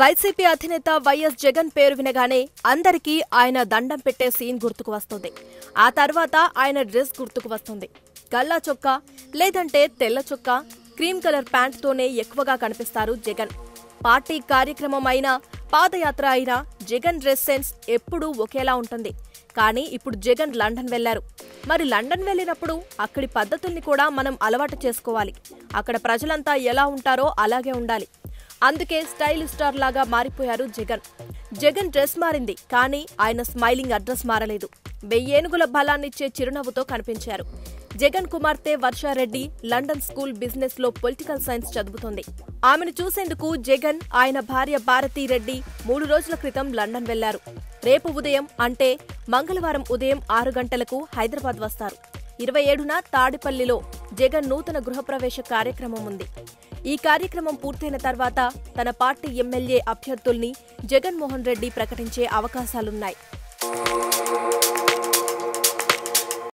YCP అధినేత YS Jagan పేరు వినగానే అందరికీ ఆయన దండం పెట్టే సీన్ గుర్తుకు వస్తుంది. ఆ తర్వాత ఆయన డ్రెస్ గుర్తుకు వస్తుంది. గల్లా చొక్కా లేదంటే తెల్ల చొక్కా క్రీమ్ కలర్ ప్యాంట్తోనే ఎక్కువగా కనిపిస్తారు జగన్. పార్టీ కార్యక్రమం అయినా పాదయాత్ర అయినా జగన్ డ్రెస్ సెన్స్ ఎప్పుడూ ఒకేలా ఉంటుంది. కానీ ఇప్పుడు జగన్ లండన్ వెళ్ళారు మరి లండన్ వెళ్ళినప్పుడు అక్కడి పద్ధతుల్ని కూడా మనం అలవాటు చేసుకోవాలి. అక్కడ ప్రజలంతా ఎలా ఉంటారో అలాగే ఉండాలి. అందుకే స్టైల్ స్టార్ లాగా మారిపోయారు జగన్. జగన్ డ్రెస్ మారింది కానీ ఆయన స్మైలింగ్ అడ్రస్ మారలేదు. వెయ్యేనుగుల బలాన్నిచ్చే చిరునవ్వుతో కనిపించారు. జగన్ కుమార్తె వర్షారెడ్డి లండన్ స్కూల్ బిజినెస్లో పొలిటికల్ సైన్స్ చదువుతోంది. ఆమెను చూసేందుకు జగన్ ఆయన భార్య భారతీ రెడ్డి మూడు రోజుల క్రితం లండన్ వెళ్ళారు. రేపు ఉదయం అంటే మంగళవారం ఉదయం ఆరు గంటలకు హైదరాబాద్ వస్తారు. ఇరవై ఏడున తాడిపల్లిలో జగన్ నూతన గృహప్రవేశ కార్యక్రమం ఉంది. ఈ కార్యక్రమం పూర్తయిన తర్వాత తన పార్టీ ఎమ్మెల్యే అభ్యర్థుల్ని జగన్మోహన్ రెడ్డి ప్రకటించే అవకాశాలున్నాయి.